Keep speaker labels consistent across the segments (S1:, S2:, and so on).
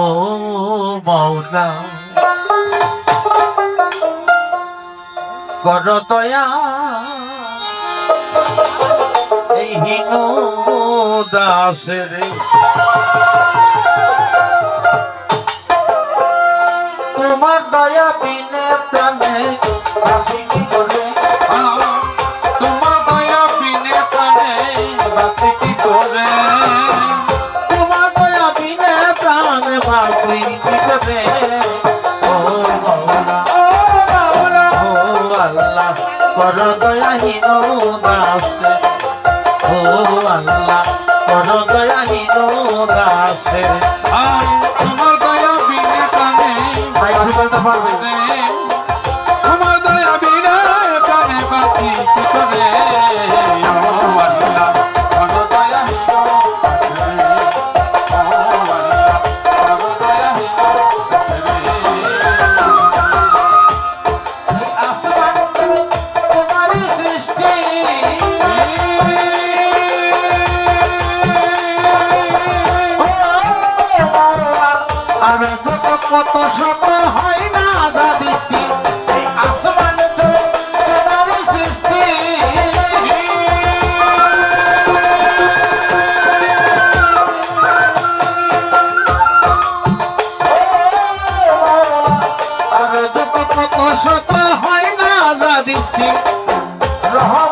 S1: ও মৌলা। কর দয়া। এই হীন দাসের তোমার দয়া বিনে প্রাণে বাঁচি কি করে?
S2: তোমার দয়া বিনে প্রাণে বাঁচি কি করে?
S1: প্রাণে বাঁচি কি করে ও
S2: মাওলা
S1: ও আল্লাহ কর দয়াহীন দাসে ও আল্লাহ কর দয়াহীন দাসে
S2: আয় তোমার দয়া বিনে প্রাণে
S1: ভাই আপনি বলতে পারবেন
S2: তোমার দয়া বিনে প্রাণে বাঁচি কি করে
S1: কত শত হয় না দাদিটি এই আসমান তো সৃষ্টি কত শত হয় না দাদিটি রহমতে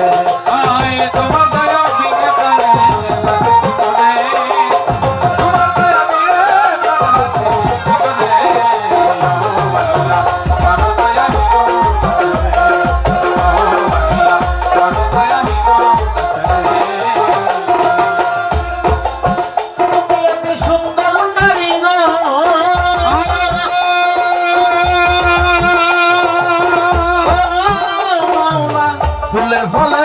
S1: ফুলে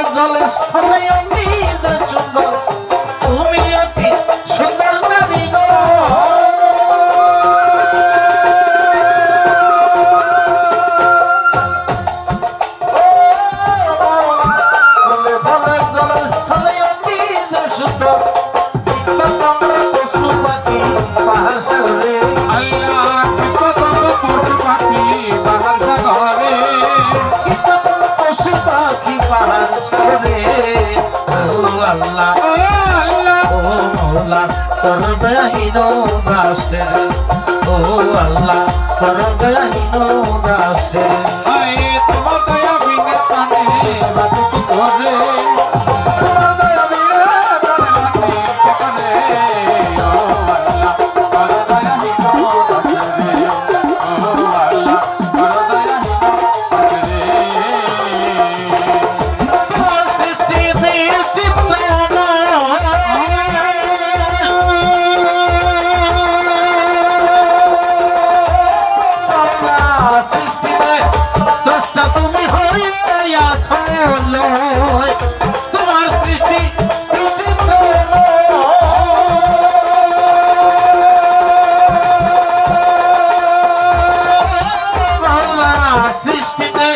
S1: ফলে জলে
S2: আল্লাহ
S1: আল্লাহ,
S2: ও
S1: মৌলা তোর দয়াহীন দাসে ও আল্লাহ তোর দয়াহীন দাসে
S2: তোমার দয়া বিনে প্রাণে বাঁচি কি করে। আল্লাহ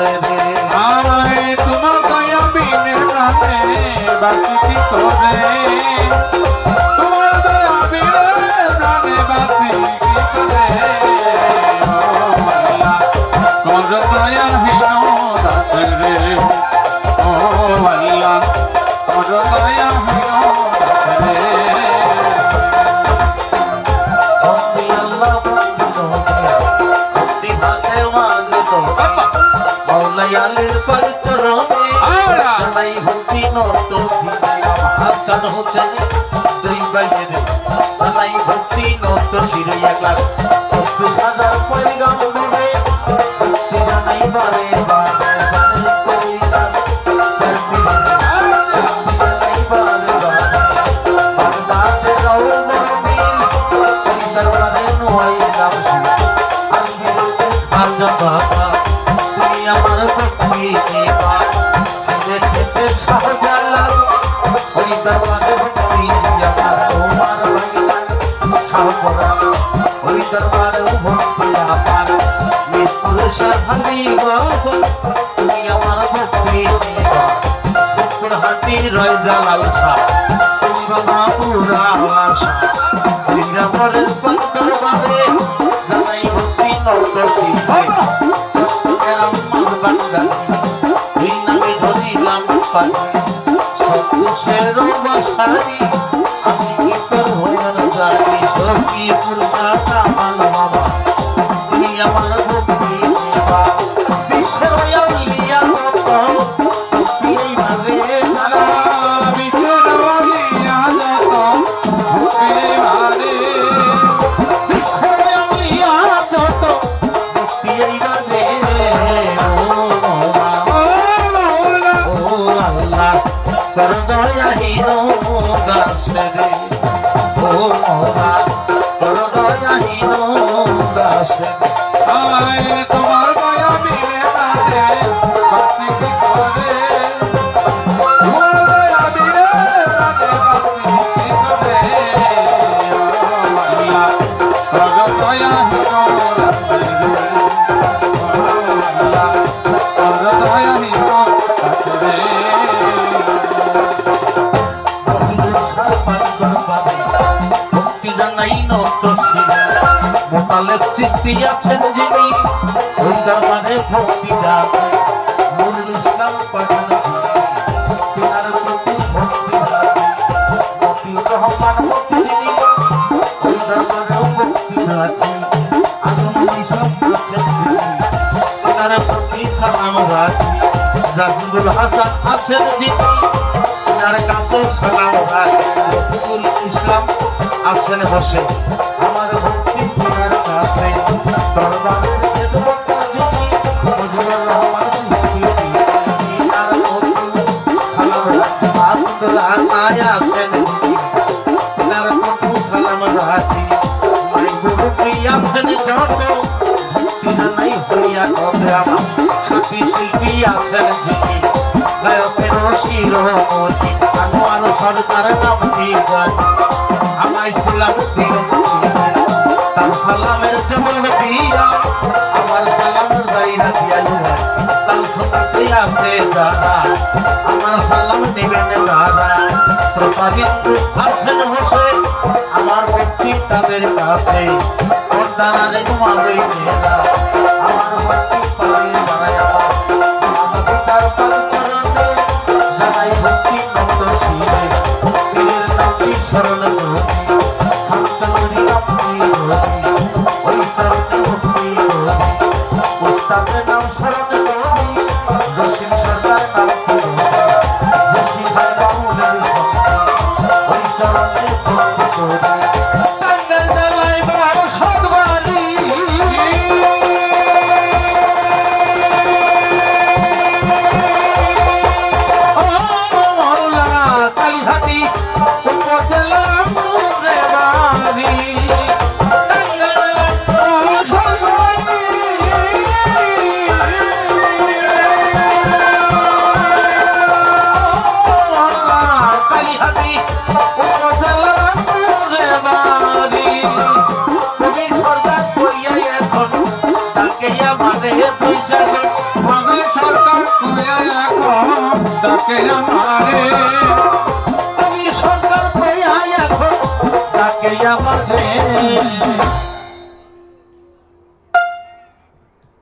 S2: আমায় তোমার দয়া বিনে প্রাণে বাঁচি কি করে? তোমার দয়া বিনে প্রাণে বাঁচি কি করে? ও আল্লাহ তোর দয়া হীন দাসে রে। ও আল্লাহ তোর দয়া
S1: চান হচ্ছে দুই বাইরে নাই ভক্তি নত শিরে এক লাখ চব্বিশ হাজার পয়গাম দেবে। ভক্তি জানাই বারে বারে আমার ভক্তি দেবা সিলেটেতে শাহজালাল ওই দরবারে ভক্তি আমার ভক্তি আমার মিরপুরে বাবা আমার ভক্তি দেবা দুপুর হাটি রয় জালাল শাহ, তুমি বাবা পুরা আশা দিগম্বরের পত্তর বাদে জানাই ভক্তি আমার বান্দা তুই নামে ধরিলাম পানি সদুষের বাসারি আমি কি ভজন জানি? সখী পুরুষা আমার বাবা। তুই আমার ভক্তি দেবা। বিশ্বের ভাবে
S2: সারা
S1: দয়াহীন মোতালেব সৃষ্টি আছেন যিনি ওই দরবারে ভক্তি নুরুল ইসলাম পাঠান তিনার সালাম আছেন যিনি, তিনার প্রতি সালাম রাখি। মাই গুরু প্রিয়া আছেন যত, ভক্তি জানাই হইয়া কত আমার সাথী শিল্পী আছেন যিনি গায়কের শিরোমণি আনোয়ার সরকার তার তার সালাম নেবেন দাদা শ্রোতা বিন্দু আসেন বসে আমার ভক্তি তাদের কাছে পর্দারে ঘুমাবে মেয়েরা আমার ভক্তি আমারে দুই চার
S2: মনে সরকার করে এখন ডাকে আমারে
S1: তুমি সরকার করিয়া এখন তাকে আমারে